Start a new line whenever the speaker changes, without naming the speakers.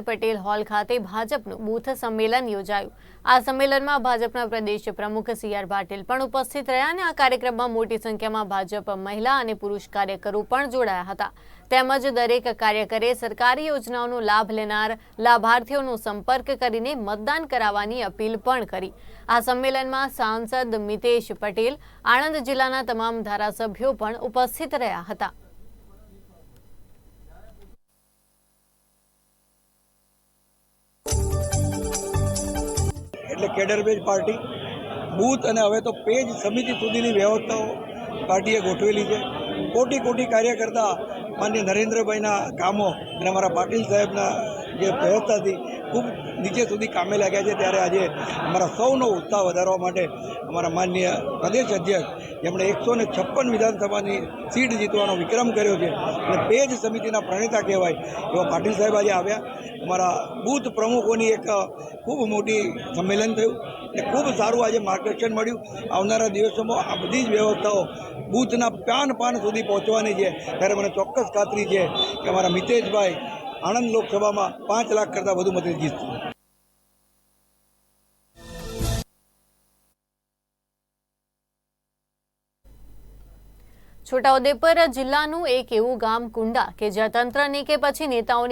Patel hall ખાતે ભાજપનું booth સંમેલન યોજાયું. આ સંમેલનમાં ભાજપના પ્રદેશ પ્રમુખ સી આર પાટીલ પણ ઉપસ્થિત રહ્યા અને આ કાર્યક્રમમાં મોટી સંખ્યામાં ભાજપ મહિલા અને પુરુષ કાર્યકરો પણ જોડાયા હતા. તેમજ દરેક કાર્યકરે સરકારી યોજનાઓનો લાભ લેનાર લાભાર્થીઓનો સંપર્ક કરીને મતદાન કરાવવાની અપીલ પણ કરી. આ સંમેલનમાં સાંસદ મિતેશ પટેલ, આણંદ જિલ્લાના તમામ ધારાસભ્યો પણ ઉપસ્થિત રહ્યા હતા.
એટલે કેડર પાર્ટી. બૂથ અને હવે તો પેજ સમિતિ સુધીની વ્યવસ્થાઓ પાર્ટીએ ગોઠવેલી છે. કોટી કોટી કાર્યકર્તા માન્ય નરેન્દ્રભાઈના કામો અને અમારા પાટીલ સાહેબના જે વ્યવસ્થાથી ખૂબ નીચે સુધી કામે લાગ્યા છે. ત્યારે આજે અમારા સૌનો ઉત્સાહ વધારવા માટે અમારા માન્ય પ્રદેશ અધ્યક્ષ જેમણે એકસો ને છપ્પન વિધાનસભાની સીટ જીતવાનો વિક્રમ કર્યો છે અને પેજ સમિતિના પ્રણેતા કહેવાય એવા પાટીલ સાહેબ આજે આવ્યા. અમારા બૂથ પ્રમુખોની એક ખૂબ મોટી સંમેલન થયું અને ખૂબ સારું આજે માર્ગદર્શન મળ્યું. આવનારા દિવસોમાં આ બધી જ વ્યવસ્થાઓ બૂથના પાન પાન સુધી પહોંચવાની છે. ત્યારે મને ચોક્કસ ખાતરી છે કે અમારા મિતેશભાઈ આણંદ લોકસભામાં પાંચ લાખ કરતાં વધુ મતે જીતશે
છોટાઉદેપુર જિલ્લાનું એક એવું ગામ કુંડા કે જ્યાં તંત્રની કે પછી નેતાઓની